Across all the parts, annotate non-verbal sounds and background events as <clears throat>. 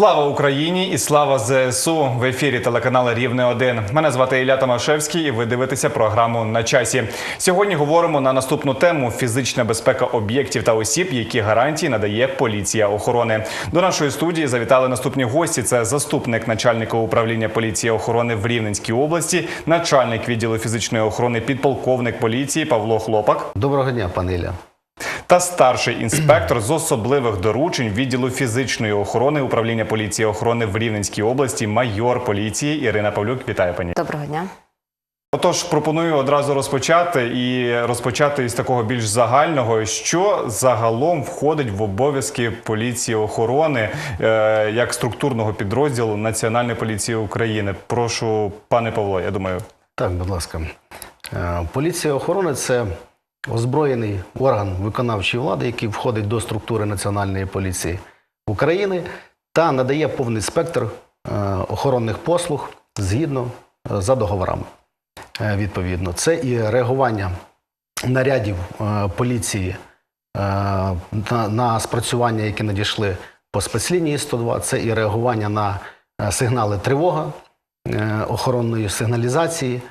Слава Україні і слава ЗСУ в ефірі телеканалу Рівне 1 Мене звати Ілля Томашевський. і Ви дивитеся програму на часі. Сьогодні говоримо на наступну тему: фізична безпека об'єктів та осіб, які гарантії надає поліція охорони. До нашої студії завітали наступні гості. Це заступник начальника управління поліції охорони в Рівненській області, начальник відділу фізичної охорони, підполковник поліції Павло Хлопак. Доброго дня, пане Ілля. Та старший інспектор з особливих доручень відділу фізичної охорони управління поліції охорони в Рівненській області, майор поліції Ірина Павлюк. Вітаю пані. Доброго дня. Отож, пропоную одразу розпочати і розпочати із такого більш загального, що загалом входить в обов'язки поліції охорони е, як структурного підрозділу Національної поліції України. Прошу, пане Павло, я думаю. Так, будь ласка. Е, Поліція охорони це озброєний орган виконавчої влади, який входить до структури Національної поліції України та надає повний спектр е, охоронних послуг згідно е, за договорами. Е, Відповідно, це і реагування нарядів поліції на, спрацювання, які надійшли по спецлінії 102, це і реагування на сигнали тривога охоронної сигналізації,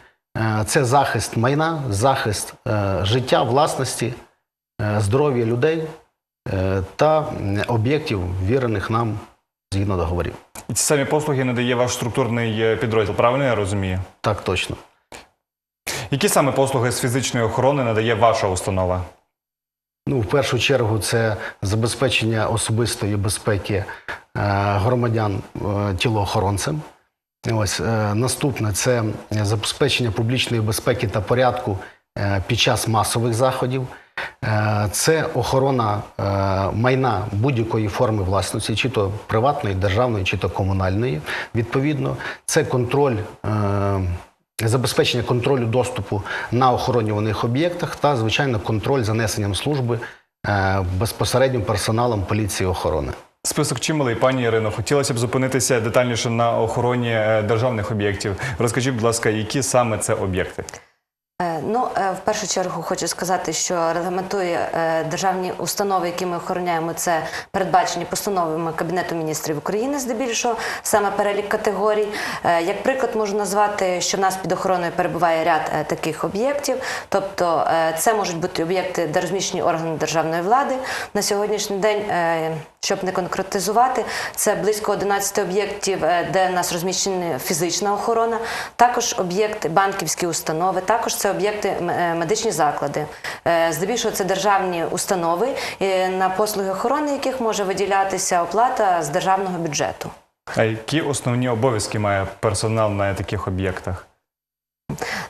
це захист майна, захист е, життя, власності, е, здоров'я людей е, та об'єктів, вірених нам згідно договорів. І ці самі послуги надає ваш структурний е, підрозділ. Правильно я розумію? Так точно. Які саме послуги з фізичної охорони надає ваша установа? Ну, в першу чергу, це забезпечення особистої безпеки е, громадян е, тілоохоронцем. Ось е, наступне це забезпечення публічної безпеки та порядку е, під час масових заходів. Е, Це охорона майна будь-якої форми власності, чи то приватної, державної, чи то комунальної. Відповідно, це контроль. Забезпечення контролю доступу на охоронюваних об'єктах та, звичайно, контроль за несенням служби безпосереднім персоналом поліції охорони. Список чималий, пані Ірино. Хотілося б зупинитися детальніше на охороні е, державних об'єктів. Розкажіть, будь ласка, які саме це об'єкти? Е, Ну, е, в першу чергу хочу сказати, що регламентує державні установи, які ми охороняємо, це передбачені постановами Кабінету міністрів України, здебільшого саме перелік категорій. Як приклад можу назвати, що в нас під охороною перебуває ряд таких об'єктів. Тобто, це можуть бути об'єкти, де розміщені органи державної влади. На сьогоднішній день, щоб не конкретизувати, це близько 11 об'єктів, е, де в нас розміщена фізична охорона, також об'єкти банківські установи, також це об'єкти е, медичні заклади. Е, Здебільшого це державні установи, на послуги охорони яких може виділятися оплата з державного бюджету. А які основні обов'язки має персонал на таких об'єктах?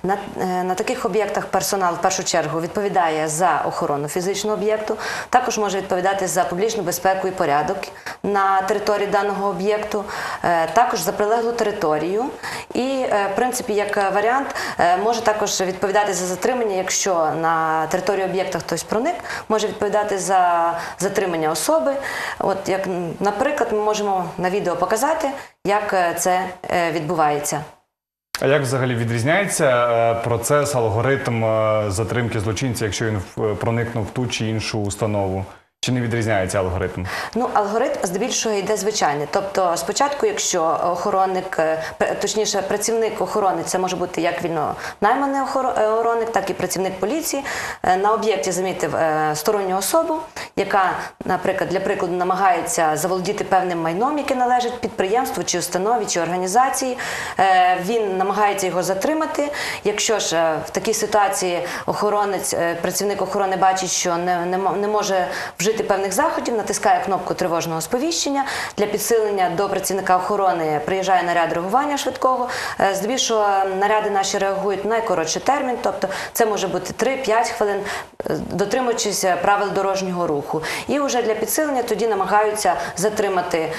На, е, на таких об'єктах персонал в першу чергу відповідає за охорону фізичного об'єкту, також може відповідати за публічну безпеку і порядок на території даного об'єкту, е, також за прилеглу територію. І, е, в принципі, як варіант, може також відповідати за затримання, якщо на території об'єкта хтось проник, може відповідати за затримання особи. От як, наприклад, ми можемо на відео показати, як це відбувається. А як взагалі відрізняється е, процес, алгоритм е, затримки злочинця, якщо він в- проникнув в ту чи іншу установу? Чи не відрізняється алгоритм? Ну, алгоритм здебільшого йде звичайний. Тобто, спочатку, якщо охоронник, е, точніше, працівник охорони, це може бути як вільно найманий е, охоронник, так і працівник поліції, е, на об'єкті замітив сторонню особу, яка, наприклад, для прикладу, намагається заволодіти певним майном, яке належить підприємству чи установі чи організації. Він намагається його затримати. Якщо ж в такій ситуації охоронець, працівник охорони бачить, що не, не, мо- не може вжити певних заходів, натискає кнопку тривожного сповіщення для підсилення до працівника охорони. Приїжджає наряд реагування швидкого. Е, Здебільшого наряди наші реагують в найкоротший термін, тобто це може бути 3-5 хвилин, е, дотримуючись е, правил дорожнього руху. І вже для підсилення тоді намагаються затримати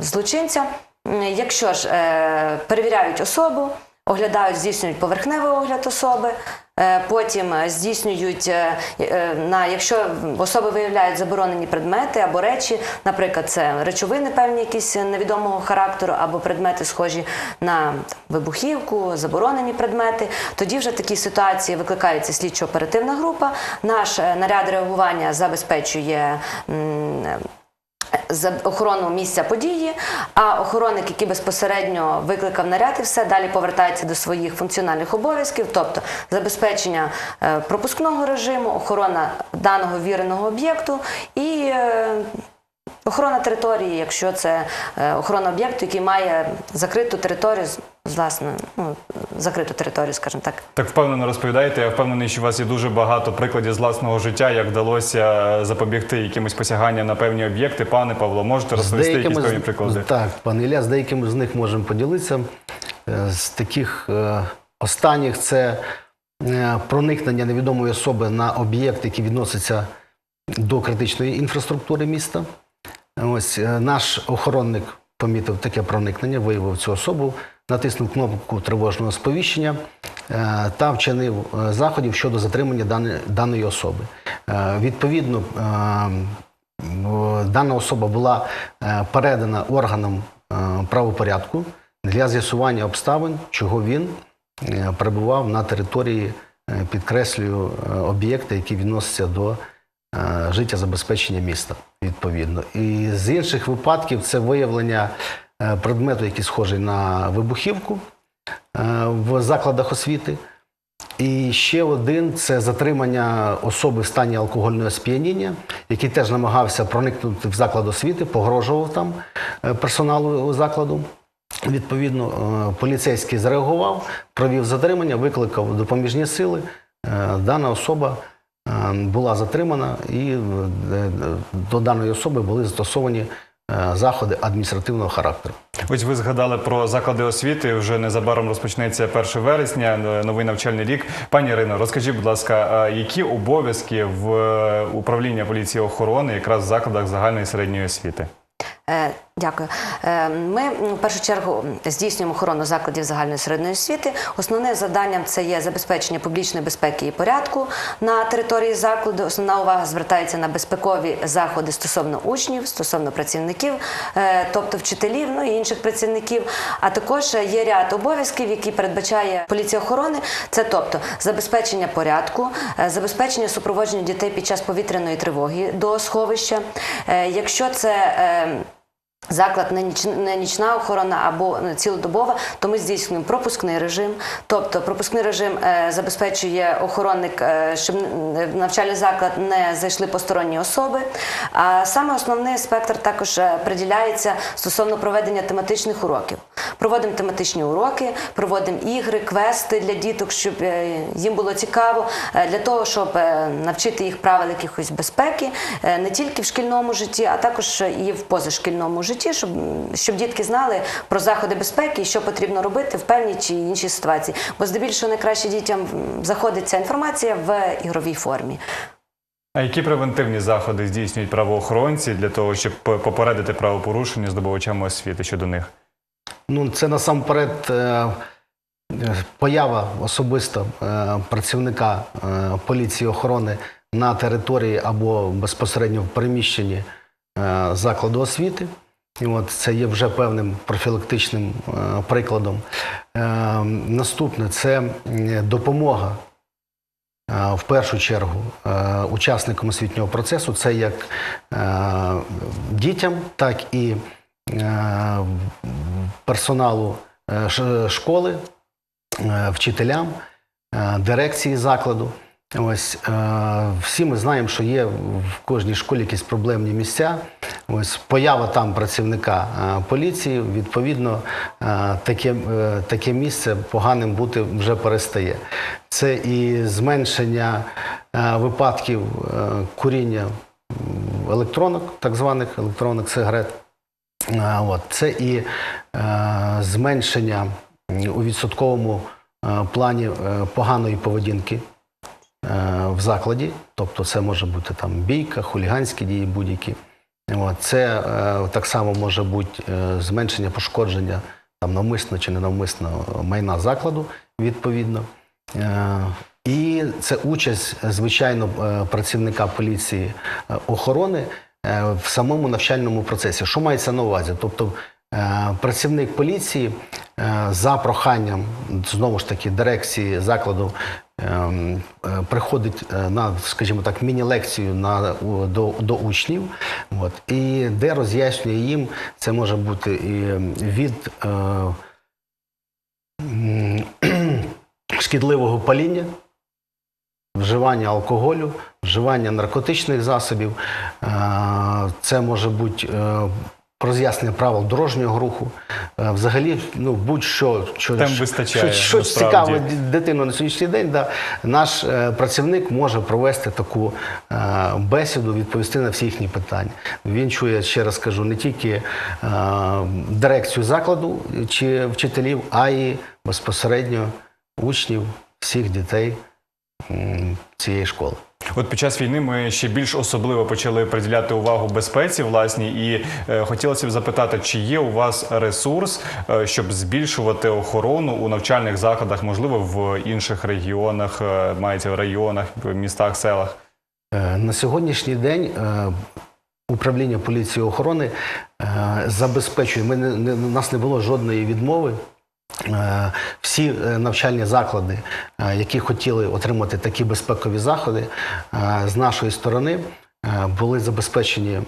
злочинця. Якщо ж перевіряють особу, оглядають, здійснюють поверхневий огляд особи. Е, Потім е, здійснюють е, на якщо особи виявляють заборонені предмети або речі, наприклад, це речовини певні якісь невідомого характеру, або предмети схожі на вибухівку, заборонені предмети. Тоді вже в такій ситуації викликається слідчо-оперативна група. Наш наряд реагування забезпечує. За охорону місця події, а охоронник, який безпосередньо викликав наряд і все, далі повертається до своїх функціональних обов'язків, тобто забезпечення е, пропускного режиму, охорона даного віреного об'єкту і е, охорона території, якщо це е, охорона об'єкту, який має закриту територію, власне, ну, закриту територію, скажімо так. Так впевнено розповідаєте. Я впевнений, що у вас є дуже багато прикладів з власного життя, як вдалося запобігти якимось посяганням на певні об'єкти. Пане Павло, можете розповісти якісь певні приклади? Так, пане Ілля, з деякими з них можемо поділитися. Е, З таких е, останніх це е, проникнення невідомої особи на об'єкт, який відноситься до критичної інфраструктури міста. Ось е, наш охоронник помітив таке проникнення, виявив цю особу, натиснув кнопку тривожного сповіщення е, та вчинив е, заходів щодо затримання даної особи. Е, Відповідно, Дана особа була передана органам правопорядку для з'ясування обставин, чого він перебував на території, підкреслюю, об'єкта, які відносяться до життєзабезпечення міста, відповідно. І з інших випадків це виявлення е, предмету, який схожий на вибухівку е, в закладах освіти. І ще один це затримання особи в стані алкогольного сп'яніння, який теж намагався проникнути в заклад освіти, погрожував там е, персоналу закладу. Відповідно, е, поліцейський зреагував, провів затримання, викликав допоміжні сили. Е, Дана особа е, була затримана, і е, до даної особи були застосовані е, заходи адміністративного характеру. Ось ви згадали про заклади освіти. Вже незабаром розпочнеться 1 вересня, е, новий навчальний рік. Пані Ірино, розкажіть, будь ласка, які обов'язки в е, управління поліції охорони якраз в закладах загальної і середньої освіти? Дякую. Е, Ми в першу чергу здійснюємо охорону закладів загальної середньої освіти. Основним завданням це є забезпечення публічної безпеки і порядку на території закладу. Основна увага звертається на безпекові заходи стосовно учнів, стосовно працівників, е, тобто вчителів, ну і інших працівників. А також є ряд обов'язків, які передбачає поліція охорони. Це тобто забезпечення порядку, е, забезпечення супроводження дітей під час повітряної тривоги до сховища. Якщо це Заклад не, ніч, не нічна охорона або е, цілодобова, то ми здійснюємо пропускний режим. Тобто пропускний режим е, забезпечує охоронник, е, щоб в навчальний заклад не зайшли посторонні особи. А саме основний спектр також е, приділяється стосовно проведення тематичних уроків. Проводимо тематичні уроки, проводимо ігри, квести для діток, щоб е, їм було цікаво, е, для того, щоб е, навчити їх правил якихось безпеки е, не тільки в шкільному житті, а також і в позашкільному житті, щоб, щоб дітки знали про заходи безпеки і що потрібно робити в певній чи іншій ситуації. Бо здебільшого найкраще дітям заходить ця інформація в ігровій формі. А які превентивні заходи здійснюють правоохоронці для того, щоб попередити правопорушення здобувачами освіти щодо них? Ну, це насамперед е, поява особисто е, працівника е, поліції охорони на території або безпосередньо в приміщенні закладу освіти. І от це є вже певним профілактичним е, прикладом. Е, Наступне це допомога Е, в першу чергу учасникам освітнього процесу це як дітям, так і персоналу школи, вчителям, дирекції закладу. Ось е, всі ми знаємо, що є в кожній школі якісь проблемні місця. Ось поява там працівника е, поліції, відповідно, е, таке, таке місце поганим бути вже перестає. Це і зменшення випадків куріння електронок, так званих електронних сигарет. От. Це і зменшення у відсотковому плані поганої поведінки в закладі, тобто це може бути там бійка, хуліганські дії будь-які. Це е, так само може бути е, зменшення пошкодження там навмисно чи ненавмисно майна закладу, відповідно. Е, І це участь, звичайно, е, працівника поліції е, охорони е, в самому навчальному процесі. Що мається на увазі? Тобто е, працівник поліції е, за проханням знову ж таки дирекції закладу е, приходить е, на, скажімо так, міні-лекцію на, до, до учнів, от, і де роз'яснює їм, це може бути і від е, <clears throat> шкідливого паління, вживання алкоголю, вживання наркотичних засобів. Е, Це може бути е, роз'яснення правил дорожнього руху. Е, Взагалі, ну будь-що що, Тем вистачає, що, насправді. цікаве дитину на сьогоднішній день. Да, наш е, працівник може провести таку е, бесіду, відповісти на всі їхні питання. Він чує, ще раз кажу, не тільки е, дирекцію закладу чи вчителів, а й безпосередньо учнів, всіх дітей цієї школи. От під час війни ми ще більш особливо почали приділяти увагу безпеці власній, і е, хотілося б запитати, чи є у вас ресурс, е, щоб збільшувати охорону у навчальних закладах, можливо, в інших регіонах, е, мається в районах, в містах, селах. Е, На сьогоднішній день е, управління поліції охорони е, забезпечує. Ми не, не, у нас не було жодної відмови. Е, Всі е, навчальні заклади, е, які хотіли отримати такі безпекові заходи, з нашої сторони були забезпечені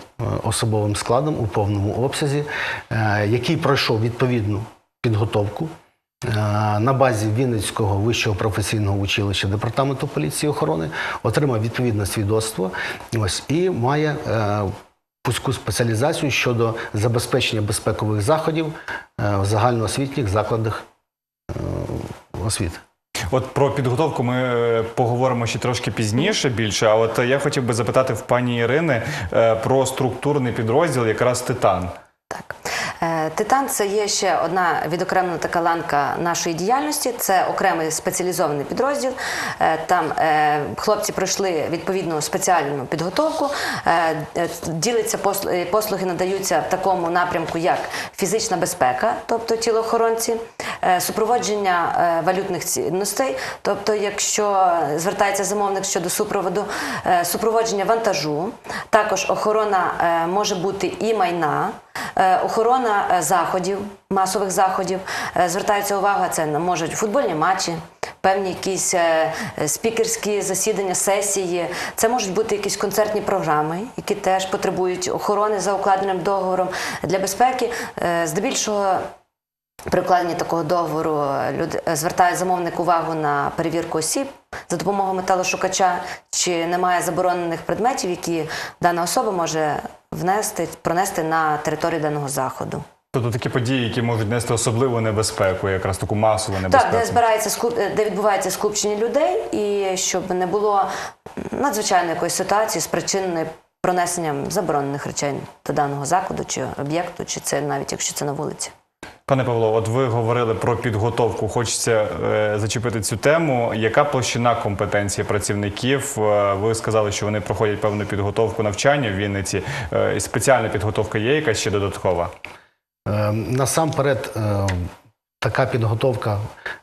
особовим складом у повному обсязі, який пройшов відповідну підготовку на базі Вінницького вищого професійного училища департаменту поліції охорони, отримав відповідне свідоцтво ось, і має вузьку спеціалізацію щодо забезпечення безпекових заходів е, в загальноосвітніх закладах е, освіти. От про підготовку ми е, поговоримо ще трошки пізніше більше. А от я хотів би запитати в пані Ірини про структурний підрозділ, якраз Титан. Так. Титан це є ще одна відокремлена така ланка нашої діяльності. Це окремий спеціалізований підрозділ. Е, Там е, хлопці пройшли відповідну спеціальну підготовку. Е, е, послуги надаються в такому напрямку, як фізична безпека, тобто тілоохоронці, супроводження валютних цінностей, тобто, якщо звертається замовник щодо супроводу, супроводження вантажу, також охорона може бути і майна. Охорона заходів, масових заходів. Е, Звертається увага, це можуть футбольні матчі, певні якісь е, спікерські засідання, сесії. Це можуть бути якісь концертні програми, які теж потребують охорони за укладеним договором для безпеки. Е, Здебільшого при укладенні такого договору люди звертає замовник увагу на перевірку осіб за допомогою металошукача, чи немає заборонених предметів, які дана особа може внести, пронести на територію даного заходу. Тобто такі події, які можуть нести особливу небезпеку, якраз таку масову Так, де збирається е, де відбувається скупчення людей, і щоб не було надзвичайної якоїсь ситуації, спричиненої пронесенням заборонених речей до даного закладу чи об'єкту, чи це навіть якщо це на вулиці. Пане Павло, от ви говорили про підготовку. Хочеться е, зачепити цю тему. Яка площина компетенції працівників? Е, ви сказали, що вони проходять певну підготовку навчання в Вінниці. Е, спеціальна підготовка є якась ще додаткова? Е, Насамперед, е, така підготовка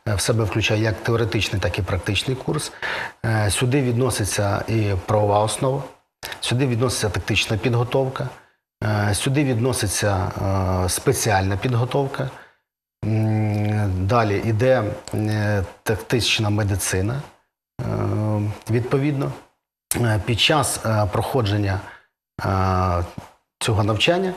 е, в себе включає як теоретичний, так і практичний курс. Сюди відноситься і правова основа, сюди відноситься тактична підготовка, сюди відноситься спеціальна підготовка. Далі йде тактична медицина, відповідно. Під час проходження цього навчання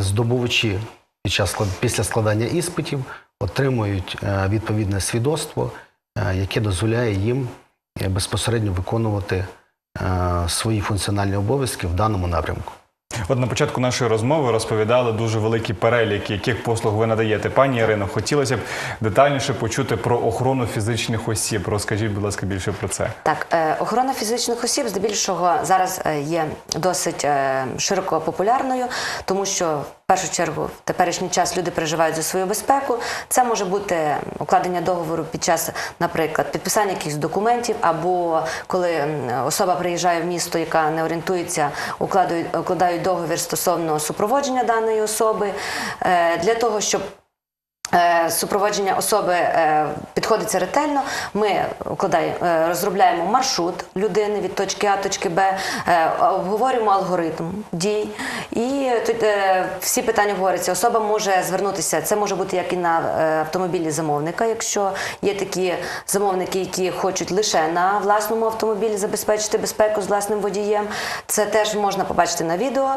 здобувачі під час після складання іспитів отримують е, відповідне свідоцтво, е, яке дозволяє їм е, безпосередньо виконувати е, свої функціональні обов'язки в даному напрямку. От на початку нашої розмови розповідали дуже великий перелік, яких послуг ви надаєте. Пані Ірино, хотілося б детальніше почути про охорону фізичних осіб. Розкажіть, будь ласка, більше про це. Так, е, охорона фізичних осіб здебільшого зараз е, є досить е, широко популярною, тому що першу чергу в теперішній час люди переживають за свою безпеку. Це може бути укладення договору під час, наприклад, підписання якихось документів, або коли особа приїжджає в місто, яка не орієнтується, укладають, укладають договір стосовно супроводження даної особи е, для того, щоб супроводження особи е, підходиться ретельно. Ми укладаємо, е, розробляємо маршрут людини від точки А точки Б, е, обговорюємо алгоритм дій, і тут е, всі питання говоряться. Особа може звернутися. Це може бути як і на е, автомобілі замовника, якщо є такі замовники, які хочуть лише на власному автомобілі забезпечити безпеку з власним водієм. Це теж можна побачити на відео.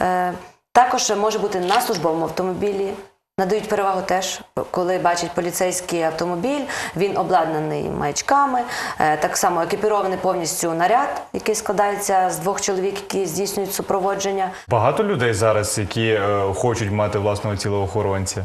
Е, Також може бути на службовому автомобілі. Надають перевагу теж, коли бачать поліцейський автомобіль, він обладнаний маячками, е, так само екіпірований повністю наряд, який складається з двох чоловік, які здійснюють супроводження. Багато людей зараз, які е, хочуть мати власного тілоохоронця.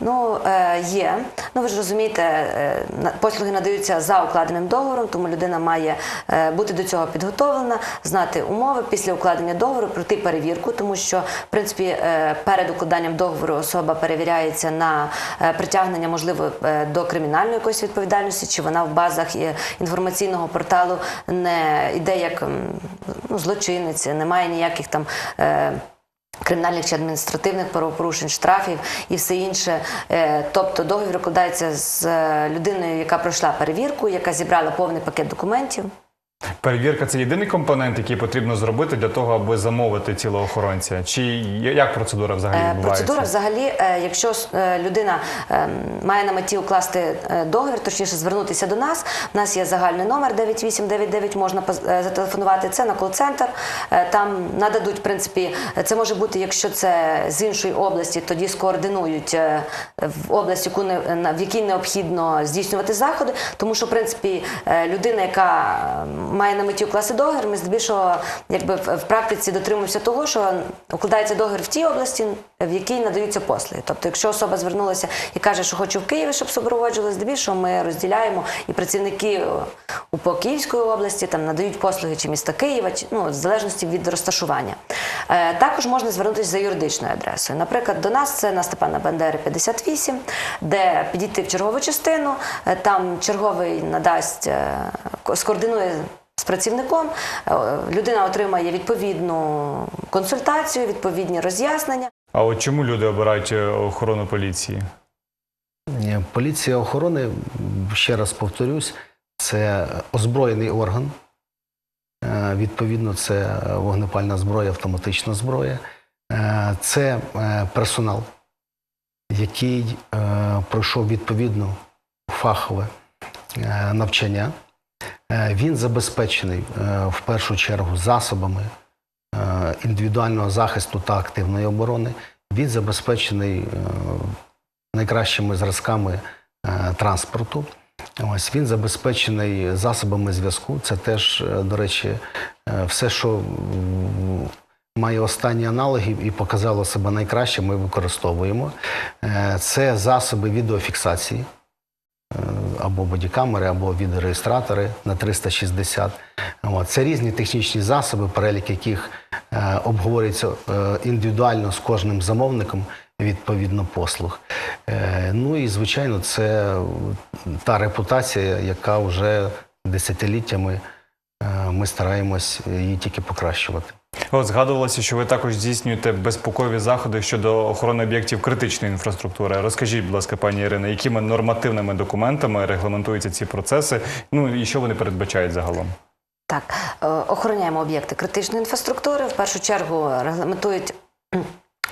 Ну, е, є. Ну, ви ж розумієте, е, послуги надаються за укладеним договором, тому людина має е, бути до цього підготовлена, знати умови після укладення договору, пройти перевірку, тому що, в принципі, перед укладанням договору особа перевіряється на притягнення, можливо, до кримінальної якоїсь відповідальності, чи вона в базах інформаційного порталу не йде як ну, злочинець, немає ніяких там. Кримінальних чи адміністративних правопорушень, штрафів і все інше. Е, Тобто договір укладається з е, людиною, яка пройшла перевірку, яка зібрала повний пакет документів. Перевірка це єдиний компонент, який потрібно зробити для того, аби замовити тілоохоронця. Чи як процедура взагалі Е, відбувається? Процедура взагалі, е, якщо е, людина має на меті укласти договір, точніше звернутися до нас. У нас є загальний номер 9899, можна зателефонувати. Це на кол-центр. Там нададуть, в принципі, це може бути, якщо це з іншої області, тоді скоординують в область, яку в якій необхідно здійснювати заходи. Тому що, в принципі, людина, яка має на меті укласти договір, ми здебільшого якби в практиці дотримуємося того, що укладається договір в тій області, в якій надаються послуги. Тобто, якщо особа звернулася і каже, що хочу в Києві, щоб супроводжували, здебільшого ми розділяємо і працівники УПО Київської області там надають послуги чи міста Києва, чи ну в залежності від розташування. Е, також можна звернутися за юридичною адресою. Наприклад, до нас це на Степана Бандери 58, де підійти в чергову частину, е, там черговий надасть е, скоординує з працівником, е, людина отримає відповідну консультацію, відповідні роз'яснення. А от чому люди обирають е, охорону поліції? Поліція охорони, ще раз повторюсь, це озброєний орган. Е, Відповідно, це вогнепальна зброя, автоматична зброя. Це персонал, який пройшов відповідно фахове навчання. Е, Він забезпечений е, в першу чергу засобами е, індивідуального захисту та активної оборони. Він забезпечений найкращими зразками транспорту. Ось він забезпечений засобами зв'язку. Це теж, до речі, все, що має останні аналоги і показало себе найкраще, ми використовуємо. Це засоби відеофіксації або бодікамери, або відеореєстратори на 360. От. Це різні технічні засоби, перелік яких е, обговорюється е, індивідуально з кожним замовником відповідно послуг. Е, Ну і звичайно, це та репутація, яка вже десятиліттями ми стараємось її тільки покращувати. От згадувалося, що ви також здійснюєте безпекові заходи щодо охорони об'єктів критичної інфраструктури. Розкажіть, будь ласка, пані Ірина, якими нормативними документами регламентуються ці процеси? Ну і що вони передбачають загалом? Так, е, охороняємо об'єкти критичної інфраструктури. В першу чергу регламентують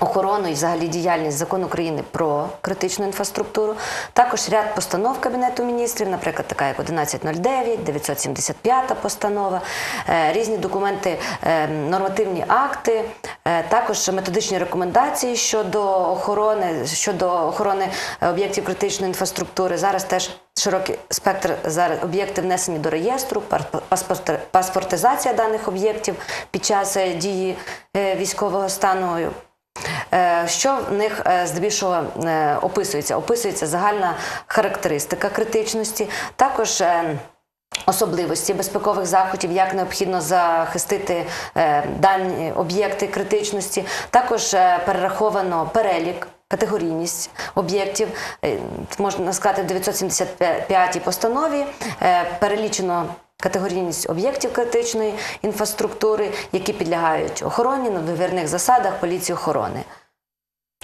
охорону і взагалі діяльність закон України про критичну інфраструктуру. Також ряд постанов Кабінету міністрів, наприклад, така як 1109, 975 постанова, е, різні документи, е, нормативні акти, е, також методичні рекомендації щодо охорони, щодо охорони об'єктів критичної інфраструктури. Зараз теж широкий спектр зараз об'єкти внесені до реєстру, паспортизація даних об'єктів під час дії військового стану. Е, Що в них е, здебільшого е, описується? Описується загальна характеристика критичності, також особливості безпекових заходів, як необхідно захистити дані об'єкти критичності. Також перераховано перелік. Категорійність об'єктів можна сказати в 975 постанові перелічено категорійність об'єктів критичної інфраструктури, які підлягають охороні на довірних засадах поліції охорони.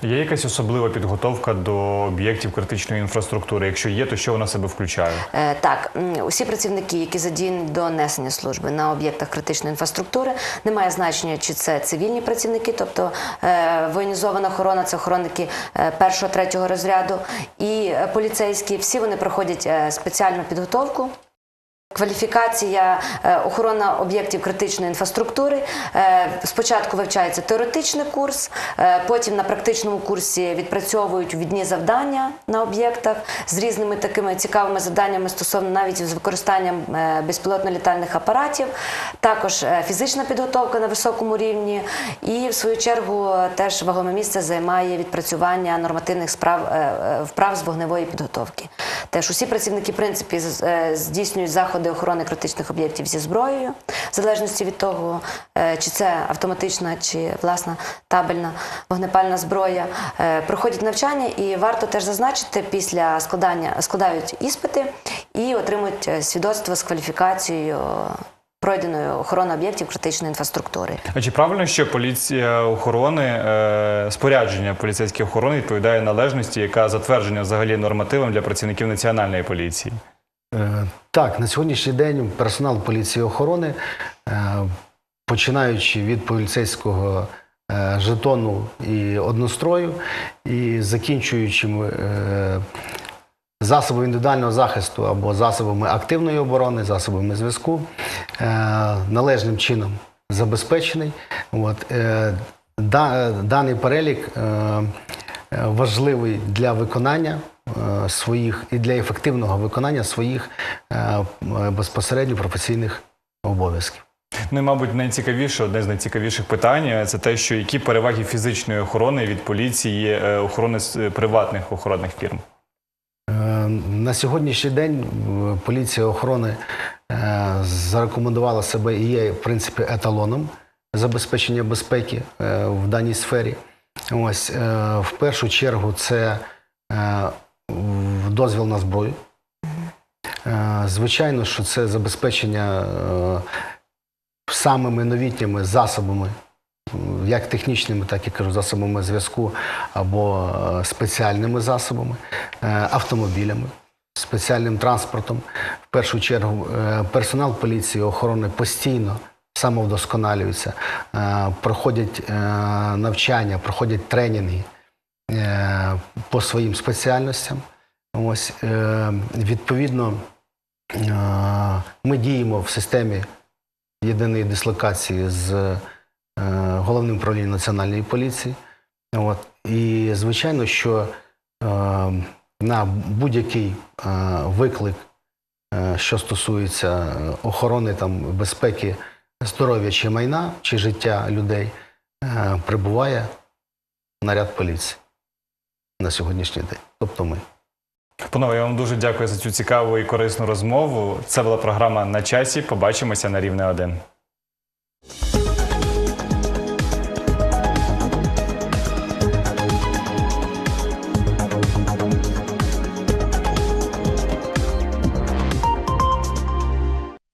Є якась особлива підготовка до об'єктів критичної інфраструктури? Якщо є, то що вона себе включає? Е, Так, усі працівники, які задіяні до несення служби на об'єктах критичної інфраструктури, немає значення, чи це цивільні працівники, тобто е, воєнізована охорона, це охоронники е, першого, третього розряду, і е, поліцейські. Всі вони проходять е, спеціальну підготовку. Кваліфікація е, охорона об'єктів критичної інфраструктури. Е, Спочатку вивчається теоретичний курс, е, потім на практичному курсі відпрацьовують відні завдання на об'єктах з різними такими цікавими завданнями стосовно навіть з використанням безпілотно-літальних апаратів. Також фізична підготовка на високому рівні, і в свою чергу теж вагоме місце займає відпрацювання нормативних справ вправ з вогневої підготовки. Теж усі працівники, в принципі, здійснюють заходи охорони критичних об'єктів зі зброєю, в залежності від того, е, чи це автоматична чи власна табельна вогнепальна зброя. Е, Проходять навчання, і варто теж зазначити, після складання складають іспити і отримують е, свідоцтво з кваліфікацією. Пройденою охорони об'єктів критичної інфраструктури. А чи правильно, що поліція охорони, спорядження поліцейської охорони відповідає належності, яка затверджена взагалі нормативом для працівників національної поліції? Е, Так, на сьогоднішній день персонал поліції охорони, е, починаючи від поліцейського е, жетону і однострою, і закінчуючи засобами індивідуального захисту або засобами активної оборони, засобами зв'язку, належним чином забезпечений. От, Даний перелік важливий для виконання своїх і для ефективного виконання своїх е, е, безпосередньо професійних обов'язків. Ну і, мабуть, найцікавіше, одне з найцікавіших питань е, це те, що які переваги фізичної охорони від поліції е, охорони е, приватних охоронних фірм. Е, На сьогоднішній день е, поліція охорони е, зарекомендувала себе і є, в принципі, еталоном забезпечення безпеки е, в даній сфері. Ось е, в першу чергу це е, дозвіл на зброю. Е, Звичайно, що це забезпечення е, самими новітніми засобами, як технічними, так і кажу, засобами зв'язку або е, спеціальними засобами, автомобілями, спеціальним транспортом. В першу чергу персонал поліції охорони постійно самовдосконалюється, проходять навчання, проходять тренінги по своїм спеціальностям. Ось е, відповідно е, ми діємо в системі єдиної дислокації з е, головним управлінням національної поліції. От. І звичайно, що на будь-який виклик, що стосується охорони там, безпеки здоров'я чи майна, чи життя людей, прибуває наряд поліції на сьогоднішній день. Тобто ми. Панове, я вам дуже дякую за цю цікаву і корисну розмову. Це була програма на часі. Побачимося на рівне 1.